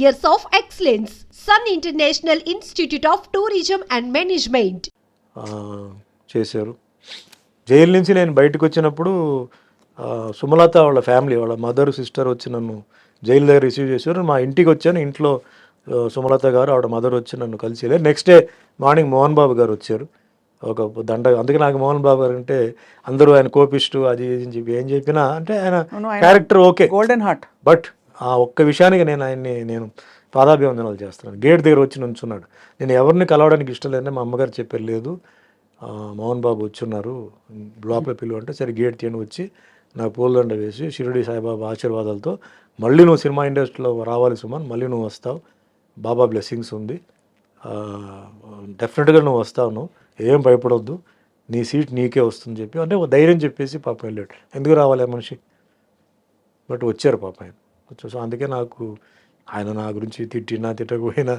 years of excellence. Sun International Institute of Tourism and Management. ఆ, చేశారు. Jail నుంచి నేను బయటకు వచ్చినప్పుడు సుమలత వాళ్ళ ఫ్యామిలీ వాళ్ళ మదర్ సిస్టర్ వచ్చి నన్ను జైలు దగ్గర రిసీవ్ చేశారు. మా ఇంటికి వచ్చాను ఇంట్లో సుమలత గారు ఆవిడ మదర్ వచ్చి నన్ను కలిసి వెళ్ళారు. Next day morning Mohan Babu garu వచ్చారు. ఒక దండ అందుకే నాకు మోహన్ బాబు గారు అంటే అందరూ ఆయన కోపిస్టు అది ఇది చెప్పి ఏం చెప్పినా అంటే ఆయన character okay golden heart but ఆ ఒక్క విషయానికి నేను ఆయన్ని నేను పాదాభివందనాలు చేస్తున్నాను. గేట్ దగ్గర వచ్చి నుంచున్నాడు. నేను ఎవరిని కలవడానికి ఇష్టం లేదని మా అమ్మగారు చెప్పారు. లేదు. మోహన్ బాబు వచ్చున్నారు. లోపల పిల్లలు అంటే సరే గేట్ తీయని వచ్చి నాకు పూలదండ వేసి షిరిడి సాయిబాబా ఆశీర్వాదాలతో మళ్ళీ నువ్వు సినిమా ఇండస్ట్రీలో రావాలి సుమన్ మళ్ళీ నువ్వు వస్తావు. బాబా బ్లెస్సింగ్స్ ఉంది. డెఫినెట్గా నువ్వు వస్తావు నువ్వు. ఏం భయపడొద్దు. నీ సీట్ నీకే వస్తుంది చెప్పి అంటే ధైర్యం చెప్పేసి పాపం వెళ్ళాడు. ఎందుకు రావాలి మనిషి? బట్ వచ్చారు పాప ఆయన. వచ్చారు సో అందుకే నాకు ఆయన నా గురించి తిట్టినా తిట్టకపోయినా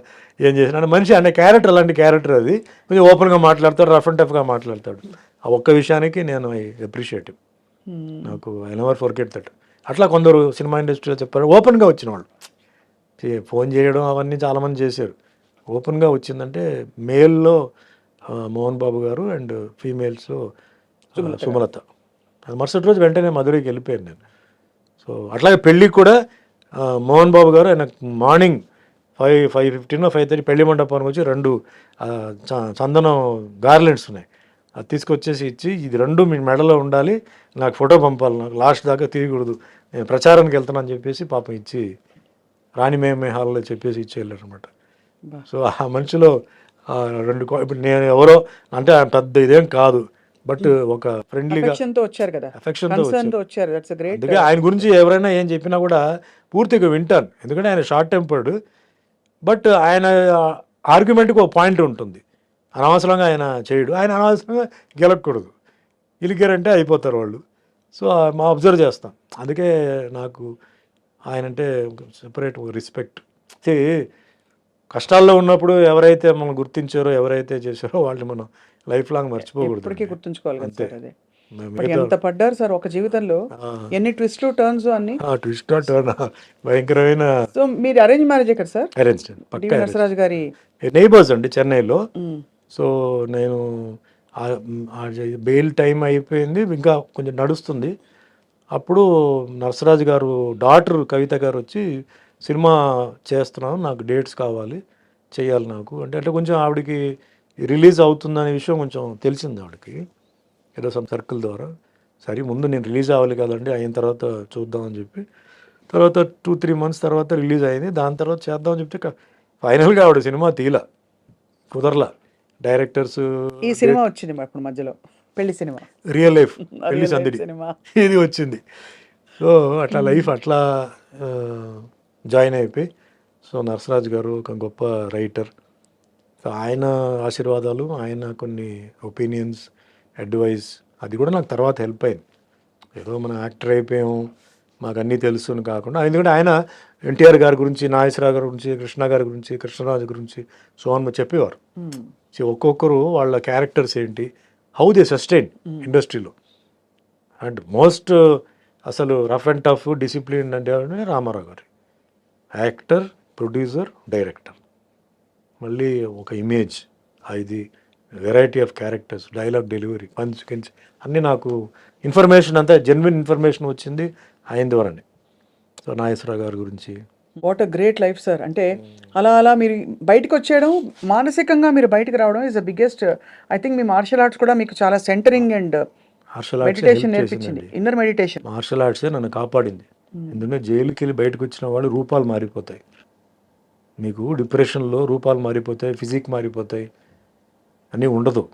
ఏం చేసినా. అంటే మనిషి అంటే క్యారెక్టర్ అలాంటి క్యారెక్టర్ అది. కొంచెం ఓపెన్గా మాట్లాడతాడు రఫ్ అండ్ టఫ్గా మాట్లాడతాడు. ఆ ఒక్క విషయానికి నేను ఐ అప్రిషియేట్ నాకు ఐ నెవర్ ఫర్గెట్ దట్ అట్లా కొందరు సినిమా ఇండస్ట్రీలో చెప్పారు. ఓపెన్గా వచ్చిన వాళ్ళు. ఫోన్ చేయడం అవన్నీ చాలామంది చేశారు. ఓపెన్గా వచ్చిందంటే మేల్లో మోహన్ బాబు గారు అండ్ ఫీమేల్స్లో సుమలత. అది మరుసటి రోజు వెంటనే మధురైకి వెళ్ళిపోయాను నేను. సో అట్లాగే పెళ్ళికి కూడా మోహన్ బాబు గారు ఆయన morning five five fifteen five thirty పెళ్ళి మండపానికి వచ్చి రెండు చందనం గార్లెండ్స్ ఉన్నాయి. అది తీసుకొచ్చేసి ఇచ్చి ఇది రెండు మీ మెడలో ఉండాలి నాకు ఫోటో పంపాలి నాకు లాస్ట్ దాకా తీయకూడదు నేను ప్రచారానికి వెళ్తానని చెప్పేసి పాపం ఇచ్చి రాణి మేమే హాల్లో చెప్పేసి ఇచ్చి వెళ్ళారు అనమాట సో ఆ మనిషిలో రెండు ఇప్పుడు నేను ఎవరో అంటే ఆయన పెద్ద ఇదేం కాదు బట్ ఒక ఫ్రెండ్లీగా వచ్చారు కదా. ఆయన గురించి ఎవరైనా ఏం చెప్పినా కూడా పూర్తిగా వింటాను. ఎందుకంటే ఆయన షార్ట్ టెంపర్డ్ బట్ ఆయన ఆర్గ్యుమెంట్కి ఒక పాయింట్ ఉంటుంది. అనవసరంగా ఆయన చేయడు. ఆయన అనవసరంగా గెలకూడదు. గెలికారంటే అయిపోతారు వాళ్ళు. సో మా అబ్జర్వ్ చేస్తాం. అందుకే నాకు ఆయన అంటే సెపరేట్ రెస్పెక్ట్. కష్టాల్లో ఉన్నప్పుడు ఎవరైతే మనం గుర్తించారో ఎవరైతే చేశారో వాళ్ళని మనం లైఫ్ లాంగ్ మర్చిపోకూడదు. గుర్తుంచుకోవాలి అంతే. ఎంత పడ్డారు సార్ ఒక జీవితంలో. ఎన్ని ట్విస్ట్లు టర్న్స్ అన్ని? Twist turn? భయంకరమైన సో మీరు అరేంజ్ మ్యారేజ్ కదా సార్? అరేంజ్ నరసరాజు గారి నైబర్స్ అండి చెన్నైలో. సో నేను బెయిల్ టైం అయిపోయింది ఇంకా కొంచెం నడుస్తుంది. అప్పుడు నరసరాజు గారు డాటర్ కవిత గారు వచ్చి సినిమా చేస్తున్నాను నాకు డేట్స్ కావాలి చేయాలి నాకు. అంటే అంటే కొంచెం ఆవిడకి రిలీజ్ అవుతుందనే విషయం కొంచెం తెలిసింది ఆవిడకి. ఏదో సమ్ సర్కిల్ ద్వారా. సరే ముందు నేను రిలీజ్ అవ్వాలి కదండి అయిన తర్వాత చూద్దామని చెప్పి. తర్వాత టూ త్రీ మంత్స్ తర్వాత రిలీజ్ అయింది. దాని తర్వాత చేద్దామని చెప్తే ఫైనల్గా ఆవిడ సినిమా తీలా కుదరలా. డైరెక్టర్స్ ఈ సినిమా వచ్చింది ఇప్పుడు మధ్యలో పెళ్ళి సినిమా. రియల్ లైఫ్ పెళ్ళి సందడి. సినిమా. ఇది వచ్చింది. సో అట్లా లైఫ్ అట్లా జాయిన్ అయిపోయి సో నరసరాజు గారు ఒక గొప్ప రైటర్. సో ఆయన ఆశీర్వాదాలు ఆయన కొన్ని ఒపీనియన్స్ అడ్వైస్. అది కూడా నాకు తర్వాత హెల్ప్ అయింది. ఏదో మనం యాక్టర్ అయిపోయాం మాకు అన్నీ తెలుసు అని కాకుండా. ఎందుకంటే ఆయన ఎన్టీఆర్ గారి గురించి నాగేశ్వరరావు గారి గురించి కృష్ణ గారి గురించి కృష్ణరాజు గురించి సో అని చెప్పేవారు. సో ఒక్కొక్కరు వాళ్ళ క్యారెక్టర్స్ ఏంటి హౌ దే సస్టైన్ ఇండస్ట్రీలో. అండ్ మోస్ట్ అసలు రఫ్ అండ్ టఫ్ డిసిప్లిన్ అంటే Rama Rao garu. Actor producer director. మళ్ళీ ఒక ఇమేజ్. ఇది variety of characters dialogue delivery punch కించ్ అన్నీ నాకు ఇన్ఫర్మేషన్ అంతా జెన్యున్ ఇన్ఫర్మేషన్ వచ్చింది ఆయన ద్వారానే సో నాగేశ్వరరావు గారి గురించి. What a great life sir అంటే అలా అలా మీరు బయటకు వచ్చేయడం మానసికంగా మీరు బయటకు రావడం is the biggest I think me martial arts కూడా మీకు చాలా centring and martial arts meditation నేర్పించింది. ఇన్నర్ మెడిటేషన్ మార్షల్ ఆర్ట్సే నన్ను కాపాడింది. ఎందుకంటే జైలుకి వెళ్ళి బయటకు వచ్చిన వాళ్ళు రూపాలు మారిపోతాయి. మీకు డిప్రెషన్లో రూపాలు మారిపోతాయి ఫిజిక్ మారిపోతాయి. అని ఉండదు.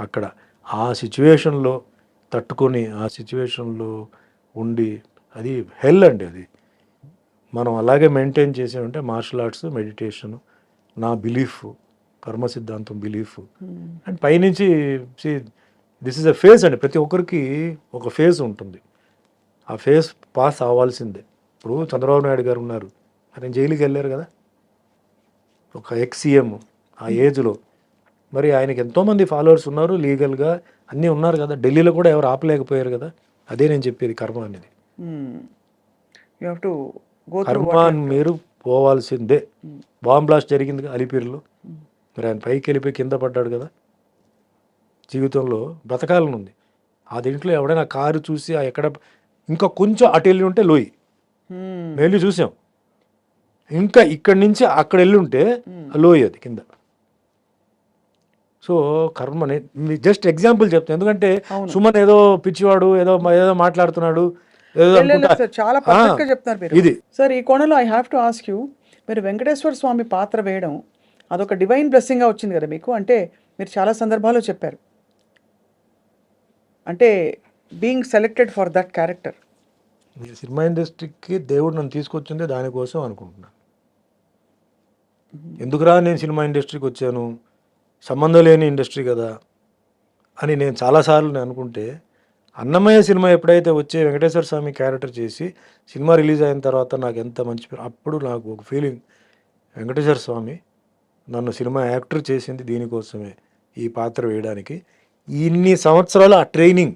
అక్కడ ఆ సిచ్యువేషన్లో తట్టుకొని ఆ సిచ్యువేషన్లో ఉండి అది హెల్ అండి అది. మనం అలాగే మెయింటైన్ చేసామంటే మార్షల్ ఆర్ట్స్ మెడిటేషన్ నా బిలీఫ్ కర్మ సిద్ధాంతం బిలీఫ్. అండ్ పైనుంచి దిస్ ఇస్ అ ఫేజ్ అండి. ప్రతి ఒక్కరికి ఒక ఫేజ్ ఉంటుంది. ఆ ఫేజ్ పాస్ అవ్వాల్సిందే. ఇప్పుడు చంద్రబాబు నాయుడు గారు ఉన్నారు. ఆయన జైలుకి వెళ్ళారు కదా? ఒక ఎక్స్ సీఎం ఆ ఏజ్లో మరి ఆయనకి ఎంతోమంది ఫాలోవర్స్ ఉన్నారు లీగల్గా అన్నీ ఉన్నారు కదా. ఢిల్లీలో కూడా ఎవరు ఆపలేకపోయారు కదా. అదే నేను చెప్పేది కర్మ అనేది. గో కర్మ మీరు పోవాల్సిందే. బాంబ్ బ్లాస్ట్ జరిగింది అలిపిరిలో. మరి ఆయన పైకి వెళ్ళిపోయి కింద పడ్డాడు కదా. జీవితంలో బ్రతకాలని ఉంది. ఆ దీంట్లో ఎవడైనా కారు చూసి ఆ ఎక్కడ ఇంకా కొంచెం అటు వెళ్ళి ఉంటే లోయి. Hmm. మేము వెళ్ళి చూసాం. ఇంకా ఇక్కడి నుంచి అక్కడ వెళ్ళి ఉంటే లోయ అది కింద. సో కర్మని జస్ట్ ఎగ్జాంపుల్ చెప్తాను. ఎందుకంటే. సుమన్ ఏదో పిచ్చివాడు ఏదో ఏదో మాట్లాడుతున్నాడు చాలా చెప్తున్నారు మీరు. ఇది. సార్ ఈ కోణంలో I have to ask you మీరు వెంకటేశ్వర స్వామి పాత్ర వేయడం అదొక డివైన్ బ్లెస్సింగ్గా వచ్చింది కదా మీకు? అంటే మీరు చాలా సందర్భాల్లో చెప్పారు. అంటే being selected for that character cinema ఇండస్ట్రీకి దేవుడు నన్ను తీసుకొచ్చిందే దానికోసం అనుకుంటున్నాను. ఎందుకురా నేను సినిమా ఇండస్ట్రీకి వచ్చాను? సంబంధం లేని ఇండస్ట్రీ కదా అని నేను చాలాసార్లు నేను అనుకుంటే అన్నమయ్య సినిమా ఎప్పుడైతే వచ్చే వెంకటేశ్వర స్వామి క్యారెక్టర్ చేసి సినిమా రిలీజ్ అయిన తర్వాత నాకు ఎంత మంచి అప్పుడు నాకు ఒక ఫీలింగ్ వెంకటేశ్వర స్వామి నన్ను సినిమా యాక్టర్ చేసింది దీనికోసమే ఈ పాత్ర వేయడానికి. ఇన్ని సంవత్సరాలు ఆ ట్రైనింగ్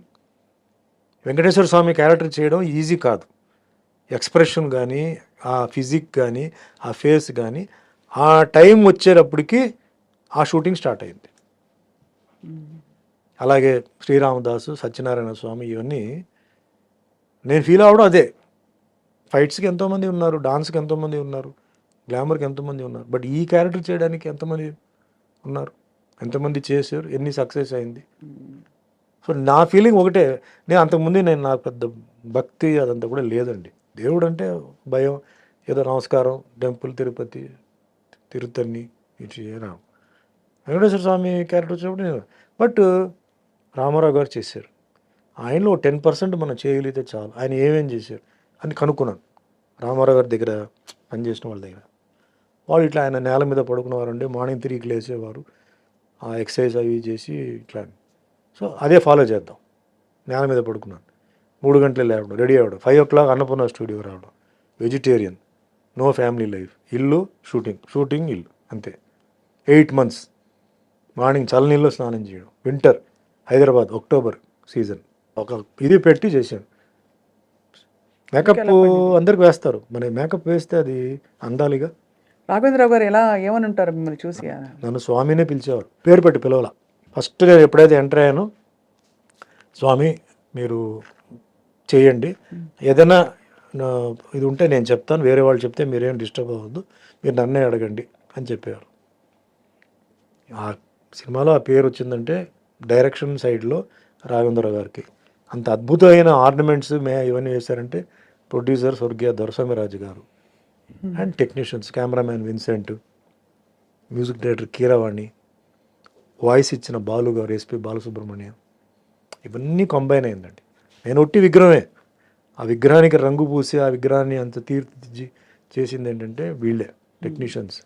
వెంకటేశ్వర స్వామి క్యారెక్టర్ చేయడం ఈజీ కాదు. ఎక్స్ప్రెషన్ కానీ ఆ ఫిజిక్ కానీ ఆ ఫేస్ కానీ ఆ టైం వచ్చేటప్పటికి ఆ షూటింగ్ స్టార్ట్ అయింది. అలాగే శ్రీరామదాసు సత్యనారాయణ స్వామి ఇవన్నీ నేను ఫీల్ అవ్వడం అదే. ఫైట్స్కి ఎంతోమంది ఉన్నారు డాన్స్కి ఎంతోమంది ఉన్నారు గ్లామర్కి ఎంతోమంది ఉన్నారు బట్ ఈ క్యారెక్టర్ చేయడానికి ఎంతమంది ఉన్నారు. ఎంతమంది చేశారు ఎన్ని సక్సెస్ అయింది. సో నా ఫీలింగ్ ఒకటే నేను అంతకుముందు నేను నాకు పెద్ద భక్తి అదంతా కూడా లేదండి. దేవుడు అంటే భయం ఏదో నమస్కారం టెంపుల్ తిరుపతి తిరుతన్ని ఇటు వెంకటేశ్వర స్వామి క్యారెక్టర్ వచ్చినప్పుడు నేను బట్ రామారావు గారు చేశారు. ఆయనలో టెన్ పర్సెంట్ మనం చేయగలిగితే చాలు. ఆయన ఏమేం చేశారు అని కనుక్కున్నాను. రామారావు గారి దగ్గర పనిచేసిన వాళ్ళ దగ్గర. వాళ్ళు ఇట్లా ఆయన నేల మీద పడుకునేవారండి మార్నింగ్ త్రీకి లేచేవారు. ఆ ఎక్సర్సైజ్ అవి చేసి ఇట్లా సో అదే ఫాలో చేద్దాం. నేల మీద పడుకున్నాను. మూడు గంటలు లేవడం రెడీ అవ్వడం. Five o'clock Annapurna studio రావడం. వెజిటేరియన్ నో ఫ్యామిలీ లైఫ్ ఇల్లు షూటింగ్. షూటింగ్ ఇల్లు. అంతే. Eight months. మార్నింగ్ చల్లనీళ్ళు స్నానం చేయడం. Winter Hyderabad October season. ఒక ఇది పెట్టి చేశాను. మేకప్ అందరికి వేస్తారు. మన మేకప్ వేస్తే అది అందాలిగా? రాఘవేంద్రరావు గారు ఎలా ఏమని ఉంటారు మిమ్మల్ని చూసి? నన్ను స్వామినే పిలిచేవారు. పేరు పెట్టి పిలవాల. ఫస్ట్ నేను ఎప్పుడైతే ఎంటర్ అయ్యానో స్వామి మీరు చేయండి. ఏదైనా ఇది ఉంటే నేను చెప్తాను. వేరే వాళ్ళు చెప్తే మీరేం డిస్టర్బ్ అవ్వద్దు. మీరు నన్నే అడగండి అని చెప్పేవారు. సినిమాలో ఆ పేరు వచ్చిందంటే డైరెక్షన్ సైడ్లో రాఘవేంద్ర గారికి. అంత అద్భుతమైన ఆర్నమెంట్స్ మే ఇవన్నీ వేశారంటే ప్రొడ్యూసర్ స్వర్గీయ Doraswamy Raju garu. And technicians cameraman Vincent music director Keeravani voice ఇచ్చిన బాలు గారు ఎస్పి బాలసుబ్రహ్మణ్యం. ఇవన్నీ కంబైన్ అయిందండి. నేను ఒట్టి విగ్రహమే. ఆ విగ్రహానికి రంగు పూసి ఆ విగ్రహాన్ని అంత తీర్చిదిద్ది చేసింది ఏంటంటే వీళ్ళే టెక్నీషియన్స్.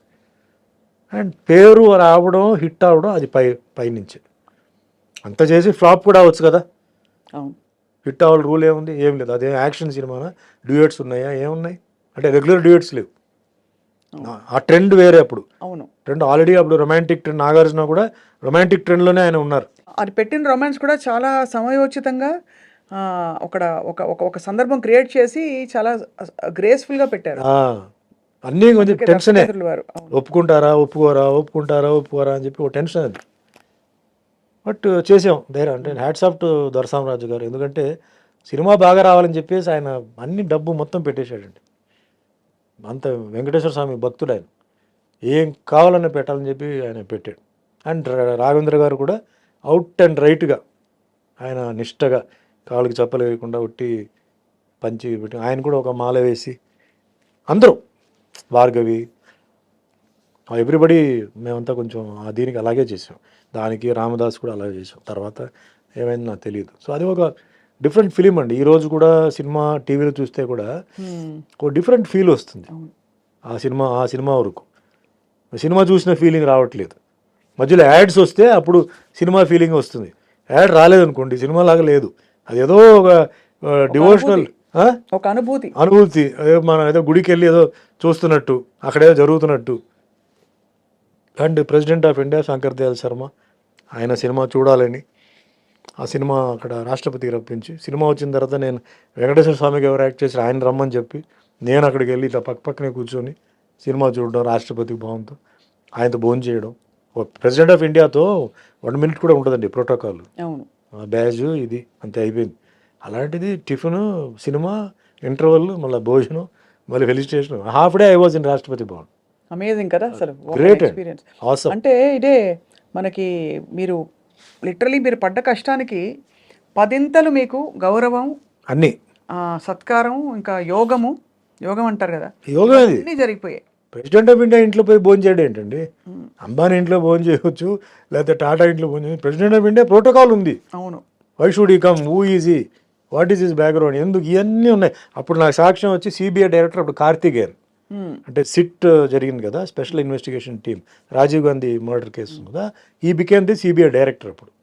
అండ్ పేరు రావడం హిట్ అవడం అది పై పైనుంచి. అంత చేసి ఫ్లాప్ కూడా అవ్వచ్చు కదా. హిట్ అవ్వాలి రూల్ ఏముంది? ఏం లేదు. అదే యాక్షన్ సినిమానా? డ్యూయట్స్ ఉన్నాయా? ఏమున్నాయి? అంటే రెగ్యులర్ డ్యూయట్స్ లేవు. ఆ- ట్రెండ్ వేరే అప్పుడు. అవును. ట్రెండ్ ఆల్రెడీ అప్పుడు రొమాంటిక్ ట్రెండ్ నాగార్జున కూడా రొమాంటిక్ ట్రెండ్లోనే ఆయన ఉన్నారు. అది పెట్టిన రొమాన్స్ కూడా చాలా సమయోచితంగా ఆ, ఒక ఒక సందర్భం క్రియేట్ చేసి చాలా గ్రేస్ఫుల్గా పెట్టారు. అన్నీ కొంచెం టెన్షనే. ఒప్పుకుంటారా ఒప్పుకోరా ఒప్పుకుంటారా ఒప్పుకోరా అని చెప్పి ఒక టెన్షన్ అది. బట్ చేసాం. ధైర్యం అంటే హ్యాట్స్ ఆఫ్ టు దొరసామరాజు గారు. ఎందుకంటే సినిమా బాగా రావాలని చెప్పేసి ఆయన అన్ని డబ్బు మొత్తం పెట్టేశాడండి. అంత వెంకటేశ్వర స్వామి భక్తుడు ఆయన. ఏం కావాలన్నా పెట్టాలని చెప్పి ఆయన పెట్టాడు. అండ్ రాఘవేంద్ర గారు కూడా అవుట్ అండ్ రైట్గా ఆయన నిష్టగా కాళ్ళకి చెప్పలు వేయకుండా ఉట్టి పంచి పెట్టి ఆయన కూడా ఒక మాల వేసి అందరూ భార్గవి ఎవ్రీబడి మేమంతా కొంచెం ఆ దీనికి అలాగే చేసాం. దానికి రామదాస్ కూడా అలాగే చేసాం. తర్వాత ఏమైంది నాకు తెలియదు. సో అది ఒక డిఫరెంట్ ఫిలిం అండి. ఈ రోజు కూడా సినిమా టీవీలో చూస్తే కూడా. ఒక డిఫరెంట్ ఫీల్ వస్తుంది. ఆ సినిమా ఆ సినిమా వరకు. సినిమా చూసిన ఫీలింగ్ రావట్లేదు. మధ్యలో యాడ్స్ వస్తే అప్పుడు సినిమా ఫీలింగ్ వస్తుంది. యాడ్ రాలేదనుకోండి సినిమా లాగా లేదు. అది ఏదో ఒక డివోషనల్ ఒక అనుభూతి. అనుభూతి. మనం ఏదో గుడికి వెళ్ళి ఏదో చూస్తున్నట్టు అక్కడ ఏదో జరుగుతున్నట్టు. And president of India Shankar Dayal Sharma ఆయన సినిమా చూడాలని. ఆ సినిమా అక్కడ రాష్ట్రపతికి రప్పించి సినిమా వచ్చిన తర్వాత నేను వెంకటేశ్వర స్వామికి ఎవరు యాక్ట్ చేసి ఆయన రమ్మని చెప్పి నేను అక్కడికి వెళ్ళి ఇట్లా పక్క పక్కనే కూర్చొని సినిమా చూడడం రాష్ట్రపతికి బాగుంతో ఆయనతో భోజనం చేయడం. ప్రెసిడెంట్ ఆఫ్ ఇండియాతో వన్ మినిట్ కూడా ఉంటుందండి ప్రోటోకాల్. బ్యాజ్ ఇది అంతే అయిపోయింది. అలాంటిది టిఫిన్ సినిమా ఇంటర్వల్ మళ్ళీ భోజనం మళ్ళీ felicitation. Half day I was in Rashtrapati Bhavan. Amazing కదా Great అండి. ఎక్స్పీరియన్స్. అంటే ఇదే మనకి మీరు లిటరలీ మీరు పడ్డ కష్టానికి పదింతలు మీకు గౌరవం అన్నీ. సత్కారం ఇంకా యోగము యోగం అంటారు కదా. యోగా అన్నీ జరిగిపోయాయి. ప్రెసిడెంట్ ఆఫ్ ఇండియా ఇంట్లో పోయి భోజనం చేయడం ఏంటండి? అంబానీ ఇంట్లో భోజనం చేయవచ్చు లేకపోతే టాటా ఇంట్లో భోజనం ప్రెసిడెంట్ ఆఫ్ ఇండియా ప్రోటోకాల్ ఉంది. అవును. Why should I come who is he what is is background? ఎందుకు? ఇవన్నీ ఉన్నాయి. అప్పుడు నాకు సాక్ష్యం వచ్చి సిబిఐ డైరెక్టర్ అప్పుడు కార్తికేయన్. అంటే సిట్ జరిగింది కదా special investigation team. Rajiv Gandhi murder case కదా ఈ బికేమ్ ది సిబిఐ డైరెక్టర్ అప్పుడు.